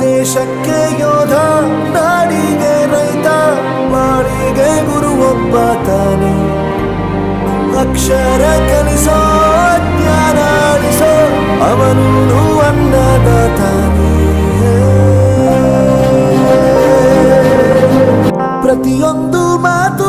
ದೇಶಕ್ಕೆ ಯೋಧ, ನಾಡಿಗೆ ರೈತ ಮಾಡಿಗೆ ಗುರು ಒಬ್ಬ ತಾನೆ ಅಕ್ಷರ ಕಲಿಸೋ, ಜ್ಞಾನ ಅಳಿಸೋ, ಅವನು ಅನ್ನದಾತಾನೆ ಪ್ರತಿಯೊಂದು ಮಾತು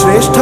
শ্রেষ্ঠ